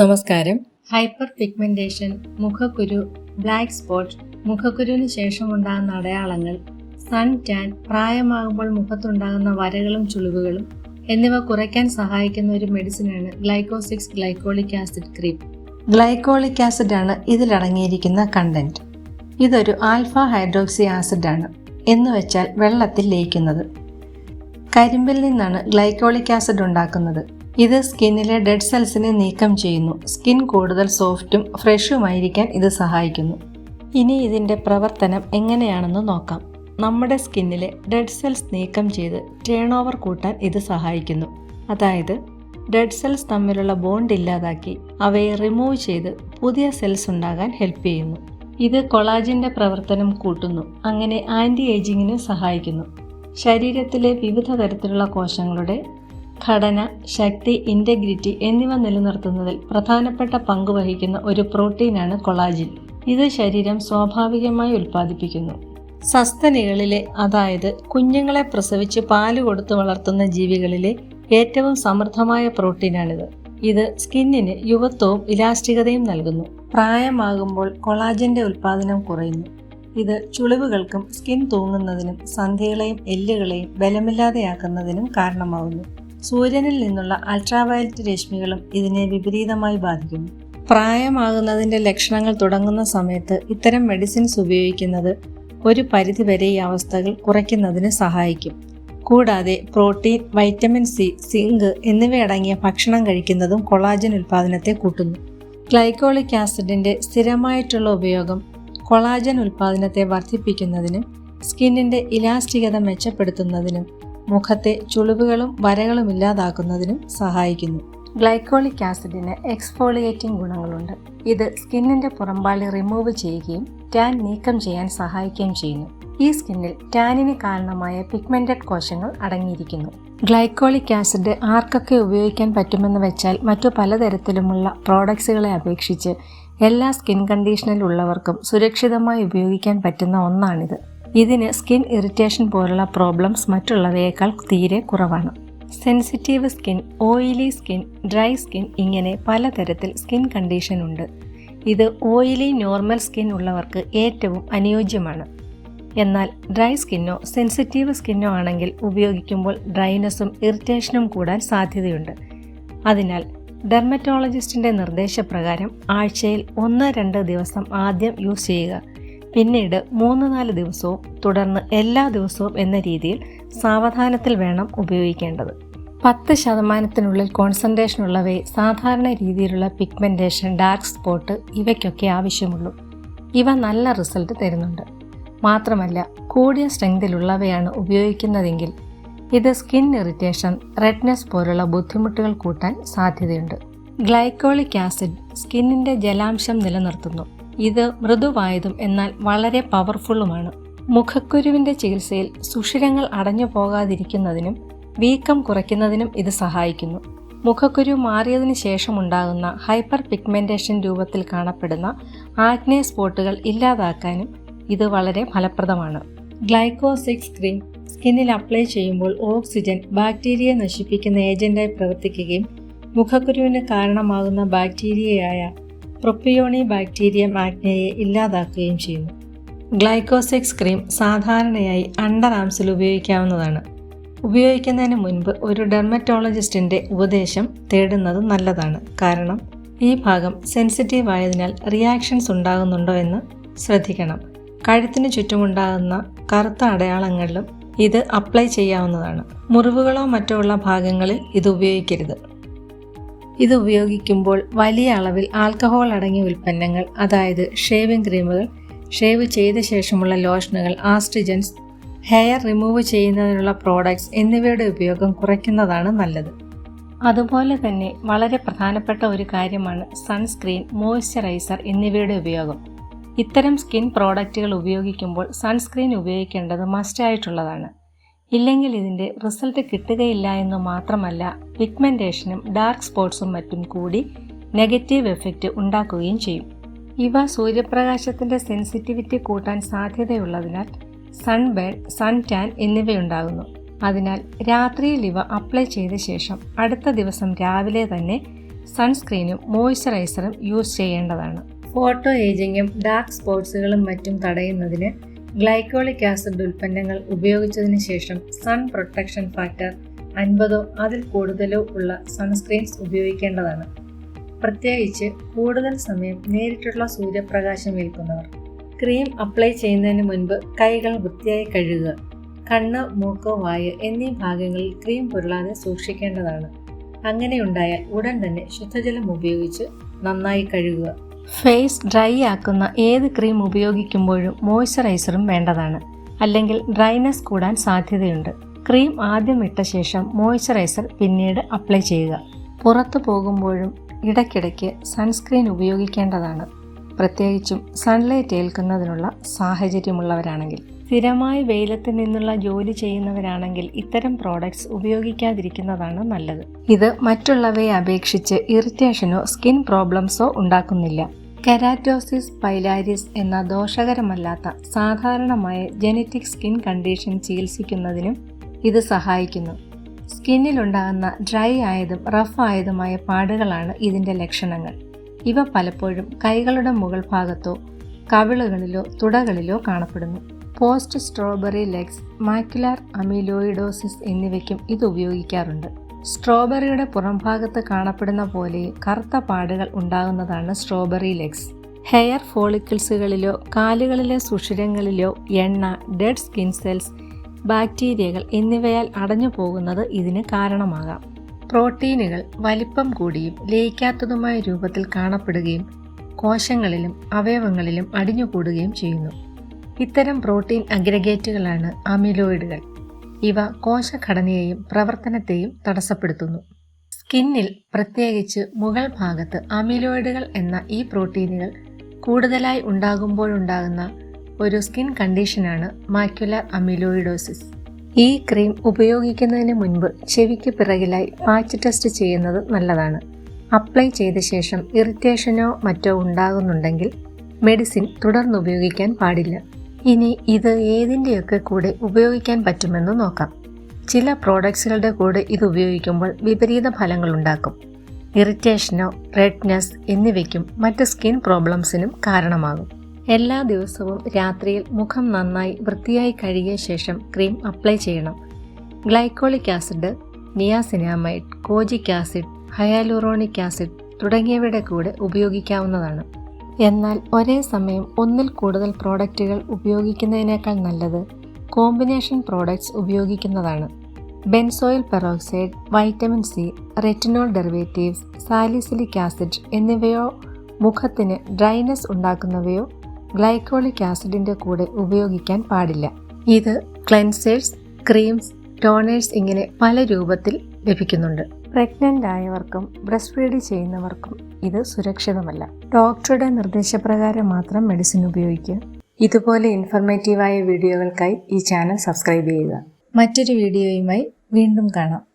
നമസ്കാരം. Hyper pigmentation മുഖക്കുരു black spot മുഖക്കുരുവിന് ശേഷമുണ്ടാകുന്ന അടയാളങ്ങൾ സൺ ടാൻ പ്രായമാകുമ്പോൾ മുഖത്തുണ്ടാകുന്ന വരകളും ചുളിവുകളും എന്നിവ കുറയ്ക്കാൻ സഹായിക്കുന്ന ഒരു മെഡിസിനാണ് glyco six glycolic acid cream glycolic acid ആണ് ഇതിലടങ്ങിയിരിക്കുന്ന കണ്ടന്റ് ഇതൊരു ആൽഫ ഹൈഡ്രോക്സി ആസിഡ് ആണ് എന്ന് വെച്ചാൽ വെള്ളത്തിൽ ലയിക്കുന്നത്. കരിമ്പിൽ നിന്നാണ് ഗ്ലൈക്കോളിക് ആസിഡ് ഉണ്ടാക്കുന്നത്. ഇത് സ്കിന്നിലെ ഡെഡ് സെൽസിനെ നീക്കം ചെയ്യുന്നു. സ്കിൻ കൂടുതൽ സോഫ്റ്റും ഫ്രഷുമായിരിക്കാൻ ഇത് സഹായിക്കുന്നു. ഇനി ഇതിന്റെ പ്രവർത്തനം എങ്ങനെയാണെന്ന് നോക്കാം. നമ്മുടെ സ്കിന്നിലെ ഡെഡ് സെൽസ് നീക്കം ചെയ്ത് ടേൺ ഓവർ കൂട്ടാൻ ഇത് സഹായിക്കുന്നു. അതായത് ഡെഡ് സെൽസ് തമ്മിലുള്ള ബോണ്ട് ഇല്ലാതാക്കി അവയെ റിമൂവ് ചെയ്ത് പുതിയ സെൽസ് ഉണ്ടാകാൻ ഹെൽപ്പ് ചെയ്യുന്നു. ഇത് കൊളാജിന്റെ പ്രവർത്തനം കൂട്ടുന്നു. അങ്ങനെ ആന്റി ഏജിങ്ങിന് സഹായിക്കുന്നു. ശരീരത്തിലെ വിവിധ തരത്തിലുള്ള കോശങ്ങളുടെ ഘടന ശക്തി ഇന്റഗ്രിറ്റി എന്നിവ നിലനിർത്തുന്നതിൽ പ്രധാനപ്പെട്ട പങ്ക് വഹിക്കുന്ന ഒരു പ്രോട്ടീനാണ് കൊളാജിൻ. ഇത് ശരീരം സ്വാഭാവികമായി ഉൽപ്പാദിപ്പിക്കുന്നു. സസ്തനികളിലെ അതായത് കുഞ്ഞുങ്ങളെ പ്രസവിച്ച് പാൽ കൊടുത്തു വളർത്തുന്ന ജീവികളിലെ ഏറ്റവും സമൃദ്ധമായ പ്രോട്ടീനാണിത്. ഇത് സ്കിന്നിന് യുവത്വവും ഇലാസ്റ്റികതയും നൽകുന്നു. പ്രായമാകുമ്പോൾ കൊളാജന്റെ ഉൽപ്പാദനം കുറയുന്നു. ഇത് ചുളിവുകൾക്കും സ്കിൻ തൂങ്ങുന്നതിനും സന്ധികളെയും എല്ലുകളെയും ബലമില്ലാതെയാക്കുന്നതിനും കാരണമാകുന്നു സൂര്യനിൽ നിന്നുള്ള അൾട്രാവയലറ്റ് രശ്മികളും ഇതിനെ വിപരീതമായി ബാധിക്കുന്നു. പ്രായമാകുന്നതിന്റെ ലക്ഷണങ്ങൾ തുടങ്ങുന്ന സമയത്ത് ഇത്തരം മെഡിസിൻസ് ഉപയോഗിക്കുന്നത് ഒരു പരിധിവരെ ഈ അവസ്ഥകൾ കുറയ്ക്കുന്നതിന് സഹായിക്കും. കൂടാതെ പ്രോട്ടീൻ വൈറ്റമിൻ സി സിങ്ക് എന്നിവയടങ്ങിയ ഭക്ഷണം കഴിക്കുന്നതും കൊളാജൻ ഉൽപ്പാദനത്തെ കൂട്ടുന്നു. ഗ്ലൈക്കോളിക് ആസിഡിന്റെ സ്ഥിരമായിട്ടുള്ള ഉപയോഗം കൊളാജൻ ഉൽപ്പാദനത്തെ വർദ്ധിപ്പിക്കുന്നതിനും സ്കിന്നിന്റെ ഇലാസ്റ്റികത മെച്ചപ്പെടുത്തുന്നതിനും മുഖത്തെ ചുളിവുകളും വരകളും ഇല്ലാതാക്കുന്നതിനും സഹായിക്കുന്നു. ഗ്ലൈക്കോളിക് ആസിഡിന് എക്സ്ഫോളിയേറ്റിംഗ് ഗുണങ്ങളുണ്ട്. ഇത് സ്കിന്നിന്റെ പുറംപാളി റിമൂവ് ചെയ്യുകയും ടാൻ നീക്കം ചെയ്യാൻ സഹായിക്കുകയും ചെയ്യുന്നു. ഈ സ്കിന്നിൽ ടാനിന് കാരണമായ പിഗ്മെന്റഡ് കോശങ്ങൾ അടങ്ങിയിരിക്കുന്നു. ഗ്ലൈക്കോളിക് ആസിഡ് ആർക്കൊക്കെ ഉപയോഗിക്കാൻ പറ്റുമെന്ന് വെച്ചാൽ മറ്റു പലതരത്തിലുമുള്ള പ്രോഡക്ട്സുകളെ അപേക്ഷിച്ച് എല്ലാ സ്കിൻ കണ്ടീഷനിലുള്ളവർക്കും സുരക്ഷിതമായി ഉപയോഗിക്കാൻ പറ്റുന്ന ഒന്നാണിത്. ഇതിന് സ്കിൻ ഇറിറ്റേഷൻ പോലുള്ള പ്രോബ്ലംസ് മറ്റുള്ളവയേക്കാൾ തീരെ കുറവാണ്. Sensitive skin oily skin dry skin ഇങ്ങനെ പലതരത്തിൽ സ്കിൻ കണ്ടീഷൻ ഉണ്ട്. ഇത് ഓയിലി നോർമൽ സ്കിൻ ഉള്ളവർക്ക് ഏറ്റവും അനുയോജ്യമാണ്. എന്നാൽ ഡ്രൈ സ്കിന്നോ സെൻസിറ്റീവ് സ്കിന്നോ ആണെങ്കിൽ ഉപയോഗിക്കുമ്പോൾ ഡ്രൈനെസ്സും ഇറിറ്റേഷനും കൂടാൻ സാധ്യതയുണ്ട്. അതിനാൽ ഡെർമറ്റോളജിസ്റ്റിന്റെ നിർദ്ദേശപ്രകാരം ആഴ്ചയിൽ ഒന്ന് രണ്ട് ദിവസം ആദ്യം യൂസ് ചെയ്യുക. പിന്നീട് മൂന്ന് നാല് ദിവസവും തുടർന്ന് എല്ലാ ദിവസവും എന്ന രീതിയിൽ സാവധാനത്തിൽ വേണം ഉപയോഗിക്കേണ്ടത്. പത്ത് ശതമാനത്തിനുള്ളിൽ കോൺസെൻട്രേഷൻ ഉള്ളവയെ സാധാരണ രീതിയിലുള്ള പിഗ്മെന്റേഷൻ ഡാർക്ക് സ്പോട്ട് ഇവയ്ക്കൊക്കെ ആവശ്യമുള്ളൂ. ഇവ നല്ല റിസൾട്ട് തരുന്നുണ്ട്. മാത്രമല്ല കൂടിയ സ്ട്രെങ്തിലുള്ളവയാണ് ഉപയോഗിക്കുന്നതെങ്കിൽ ഇത് സ്കിൻ ഇറിറ്റേഷൻ റെഡ്നെസ് പോലുള്ള ബുദ്ധിമുട്ടുകൾ കൂട്ടാൻ സാധ്യതയുണ്ട്. ഗ്ലൈക്കോളിക് ആസിഡ് സ്കിന്നിന്റെ ജലാംശം നിലനിർത്തുന്നു. ഇത് മൃദുവായതും എന്നാൽ വളരെ പവർഫുള്ളുമാണ് മുഖക്കുരുവിന്റെ ചികിത്സയിൽ സുഷിരങ്ങൾ അടഞ്ഞു പോകാതിരിക്കുന്നതിനും വീക്കം കുറയ്ക്കുന്നതിനും ഇത് സഹായിക്കുന്നു. മുഖക്കുരു മാറിയതിനു ശേഷമുണ്ടാകുന്ന ഹൈപ്പർ പിഗ്മെന്റേഷൻ രൂപത്തിൽ കാണപ്പെടുന്ന ആഗ്നേ സ്പോട്ടുകൾ ഇല്ലാതാക്കാനും ഇത് വളരെ ഫലപ്രദമാണ്. ഗ്ലൈക്കോസിക്സ് ക്രീം സ്കിന്നിൽ അപ്ലൈ ചെയ്യുമ്പോൾ ഓക്സിജൻ ബാക്ടീരിയയെ നശിപ്പിക്കുന്ന ഏജന്റായി പ്രവർത്തിക്കുകയും മുഖക്കുരുവിന് കാരണമാകുന്ന ബാക്ടീരിയയായ പ്രൊപ്പിയോണി ബാക്ടീരിയ മാഗ്നയെ ഇല്ലാതാക്കുകയും ചെയ്യുന്നു. ഗ്ലൈക്കോസെക്സ് ക്രീം സാധാരണയായി അണ്ടർ ആംസിൽ ഉപയോഗിക്കാവുന്നതാണ്. ഉപയോഗിക്കുന്നതിന് മുൻപ് ഒരു ഡെർമറ്റോളജിസ്റ്റിന്റെ ഉപദേശം തേടുന്നത് നല്ലതാണ്. കാരണം ഈ ഭാഗം സെൻസിറ്റീവ് ആയതിനാൽ റിയാക്ഷൻസ് ഉണ്ടാകുന്നുണ്ടോ എന്ന് ശ്രദ്ധിക്കണം. കഴുത്തിന് ചുറ്റുമുണ്ടാകുന്ന കറുത്ത അടയാളങ്ങളിലും ഇത് അപ്ലൈ ചെയ്യാവുന്നതാണ്. മുറിവുകളോ മറ്റോ ഉള്ള ഭാഗങ്ങളിൽ ഇത് ഉപയോഗിക്കരുത്. ഇത് ഉപയോഗിക്കുമ്പോൾ വലിയ അളവിൽ ആൽക്കഹോൾ അടങ്ങിയ ഉൽപ്പന്നങ്ങൾ അതായത് ഷേവിംഗ് ക്രീമുകൾ ഷേവ് ചെയ്ത ശേഷമുള്ള ലോഷനുകൾ ആസ്ട്രിജൻസ് ഹെയർ റിമൂവ് ചെയ്യുന്നതിനുള്ള പ്രോഡക്ട്സ് എന്നിവയുടെ ഉപയോഗം കുറയ്ക്കുന്നതാണ് നല്ലത്. അതുപോലെ തന്നെ വളരെ പ്രധാനപ്പെട്ട ഒരു കാര്യമാണ് സൺസ്ക്രീൻ മോയ്സ്ചറൈസർ എന്നിവയുടെ ഉപയോഗം. ഇത്തരം സ്കിൻ പ്രോഡക്റ്റുകൾ ഉപയോഗിക്കുമ്പോൾ സൺസ്ക്രീൻ ഉപയോഗിക്കേണ്ടത് മസ്റ്റായിട്ടുള്ളതാണ് ഇല്ലെങ്കിൽ ഇതിന്റെ റിസൾട്ട് കിട്ടുകയില്ല എന്ന് മാത്രമല്ല പിഗ്മെന്റേഷനും ഡാർക്ക് സ്പോട്ട്സും മറ്റും കൂടി നെഗറ്റീവ് എഫക്റ്റ് ഉണ്ടാക്കുകയും ചെയ്യും. ഇവ സൂര്യപ്രകാശത്തിന്റെ സെൻസിറ്റിവിറ്റി കൂട്ടാൻ സാധ്യതയുള്ളതിനാൽ സൺബേൺ സൺ ടാൻ എന്നിവയുണ്ടാകുന്നു. അതിനാൽ രാത്രിയിൽ ഇവ അപ്ലൈ ചെയ്ത ശേഷം അടുത്ത ദിവസം രാവിലെ തന്നെ സൺസ്ക്രീനും മോയ്സ്ചറൈസറും യൂസ് ചെയ്യേണ്ടതാണ്. ഫോട്ടോ ഏജിങ്ങും ഡാർക്ക് സ്പോട്സുകളും മറ്റും തടയുന്നതിന് ഗ്ലൈക്കോളിക് ആസിഡ് ഉൽപ്പന്നങ്ങൾ ഉപയോഗിച്ചതിന് ശേഷം സൺ പ്രൊട്ടക്ഷൻ ഫാക്ടർ അൻപതോ അതിൽ കൂടുതലോ ഉള്ള സൺസ്ക്രീൻസ് ഉപയോഗിക്കേണ്ടതാണ്. പ്രത്യേകിച്ച് കൂടുതൽ സമയം നേരിട്ടുള്ള സൂര്യപ്രകാശം ഏൽക്കുന്നവർ. ക്രീം അപ്ലൈ ചെയ്യുന്നതിന് മുൻപ് കൈകൾ വൃത്തിയായി കഴുകുക. കണ്ണ് മൂക്ക് വായ് എന്നീ ഭാഗങ്ങളിൽ ക്രീം പുരളാതെ സൂക്ഷിക്കേണ്ടതാണ്. അങ്ങനെയുണ്ടായാൽ ഉടൻ തന്നെ ശുദ്ധജലം ഉപയോഗിച്ച് നന്നായി കഴുകുക. ഫേസ് ഡ്രൈ ആക്കുന്ന ഏത് ക്രീം ഉപയോഗിക്കുമ്പോഴും മോയ്സ്ചറൈസറും വേണ്ടതാണ്. അല്ലെങ്കിൽ ഡ്രൈനെസ് കൂടാൻ സാധ്യതയുണ്ട്. ക്രീം ആദ്യം ഇട്ട ശേഷം മോയ്സ്ചറൈസർ പിന്നീട് അപ്ലൈ ചെയ്യുക. പുറത്തു പോകുമ്പോഴും ഇടയ്ക്കിടയ്ക്ക് സൺസ്ക്രീൻ ഉപയോഗിക്കേണ്ടതാണ്. പ്രത്യേകിച്ചും സൺലൈറ്റ് ഏൽക്കുന്നതിനുള്ള സാഹചര്യമുള്ളവരാണെങ്കിൽ. സ്ഥിരമായി വെയിലത്ത് നിന്നുള്ള ജോലി ചെയ്യുന്നവരാണെങ്കിൽ ഇത്തരം പ്രോഡക്ട്സ് ഉപയോഗിക്കാതിരിക്കുന്നതാണ് നല്ലത്. ഇത് മറ്റുള്ളവയെ അപേക്ഷിച്ച് ഇറിറ്റേഷനോ സ്കിൻ പ്രോബ്ലംസോ ഉണ്ടാക്കുന്നില്ല. കെരാറ്റോസിസ് പൈലാരിസ് എന്ന ദോഷകരമല്ലാത്ത സാധാരണമായ ജനറ്റിക് സ്കിൻ കണ്ടീഷൻ ചികിത്സിക്കുന്നതിനും ഇത് സഹായിക്കുന്നു. സ്കിന്നിലുണ്ടാകുന്ന ഡ്രൈ ആയതും റഫ് ആയതുമായ പാടുകളാണ് ഇതിന്റെ ലക്ഷണങ്ങൾ. ഇവ പലപ്പോഴും കൈകളുടെ മുകൾ ഭാഗത്തോ കവിളുകളിലോ തുടകളിലോ കാണപ്പെടുന്നു. Post strawberry legs macular amyloidosis എന്നിവയ്ക്കും ഇത് ഉപയോഗിക്കാറുണ്ട്. സ്ട്രോബെറിയുടെ പുറംഭാഗത്ത് കാണപ്പെടുന്ന പോലെ കറുത്ത പാടുകൾ ഉണ്ടാകുന്നതാണ് സ്ട്രോബെറി ലെഗ്സ്. ഹെയർ ഫോളിക്കിൾസുകളിലോ കാലുകളിലെ സുഷിരങ്ങളിലോ എണ്ണ ഡെഡ് സ്കിൻ സെൽസ് ബാക്ടീരിയകൾ എന്നിവയാൽ അടഞ്ഞു പോകുന്നത് ഇതിന് കാരണമാകാം. പ്രോട്ടീനുകൾ വലിപ്പം കൂടിയും ലയിക്കാത്തതുമായ രൂപത്തിൽ കാണപ്പെടുകയും കോശങ്ങളിലും അവയവങ്ങളിലും അടിഞ്ഞുകൂടുകയും ചെയ്യുന്നു. ഇത്തരം പ്രോട്ടീൻ അഗ്രഗേറ്റുകളാണ് അമിലോയിഡുകൾ. ഇവ കോശഘടനയെയും പ്രവർത്തനത്തെയും തടസ്സപ്പെടുത്തുന്നു. സ്കിന്നിൽ പ്രത്യേകിച്ച് മുകൾ ഭാഗത്ത് അമിലോയിഡുകൾ എന്ന ഈ പ്രോട്ടീനുകൾ കൂടുതലായി ഉണ്ടാകുമ്പോഴുണ്ടാകുന്ന ഒരു സ്കിൻ കണ്ടീഷനാണ് മാക്യുലർ അമിലോയിഡോസിസ്. ഈ ക്രീം ഉപയോഗിക്കുന്നതിന് മുൻപ് ചെവിക്ക് പിറകിലായി പാച്ച് ടെസ്റ്റ് ചെയ്യുന്നത് നല്ലതാണ്. അപ്ലൈ ചെയ്ത ശേഷം ഇറിറ്റേഷനോ മറ്റോ ഉണ്ടാകുന്നുണ്ടെങ്കിൽ മെഡിസിൻ തുടർന്ന് ഉപയോഗിക്കാൻ പാടില്ല. ഇനി ഇത് ഏതിന്റെയൊക്കെ കൂടെ ഉപയോഗിക്കാൻ പറ്റുമെന്ന് നോക്കാം. ചില പ്രോഡക്ട്സുകളുടെ കൂടെ ഇത് ഉപയോഗിക്കുമ്പോൾ വിപരീത ഫലങ്ങൾ ഉണ്ടാക്കും. ഇറിറ്റേഷനോ റെഡ്നെസ് എന്നിവയ്ക്കും മറ്റ് സ്കിൻ പ്രോബ്ലംസിനും കാരണമാകും. എല്ലാ ദിവസവും രാത്രിയിൽ മുഖം നന്നായി വൃത്തിയായി കഴുകിയ ശേഷം ക്രീം അപ്ലൈ ചെയ്യണം. Glycolic acid niacinamide kojic acid hyaluronic acid തുടങ്ങിയവയുടെ കൂടെ ഉപയോഗിക്കാവുന്നതാണ്. എന്നാൽ ഒരേ സമയം ഒന്നിൽ കൂടുതൽ പ്രോഡക്റ്റുകൾ ഉപയോഗിക്കുന്നതിനേക്കാൾ നല്ലത് കോമ്പിനേഷൻ പ്രോഡക്ട്സ് ഉപയോഗിക്കുന്നതാണ്. Benzoyl peroxide vitamin C retinol derivatives salicylic acid എന്നിവയോ മുഖത്തിന് ഡ്രൈനസ് ഉണ്ടാക്കുന്നവയോ ഗ്ലൈക്കോളിക് ആസിഡിന്റെ കൂടെ ഉപയോഗിക്കാൻ പാടില്ല. ഇത് ക്ലെൻസേഴ്സ് ക്രീംസ് ടോണേഴ്സ് ഇങ്ങനെ പല രൂപത്തിൽ ലഭിക്കുന്നുണ്ട്. പ്രഗ്നന്റ് ആയവർക്കും ബ്രസ്റ്റ് ഫീഡ് ചെയ്യുന്നവർക്കും ഇത് സുരക്ഷിതമല്ല. ഡോക്ടറുടെ നിർദ്ദേശപ്രകാരം മാത്രം മെഡിസിൻ ഉപയോഗിക്കുക. ഇതുപോലെ ഇൻഫർമേറ്റീവായ വീഡിയോകൾക്കായി ഈ ചാനൽ സബ്സ്ക്രൈബ് ചെയ്യുക. മറ്റൊരു വീഡിയോയുമായി വീണ്ടും കാണാം.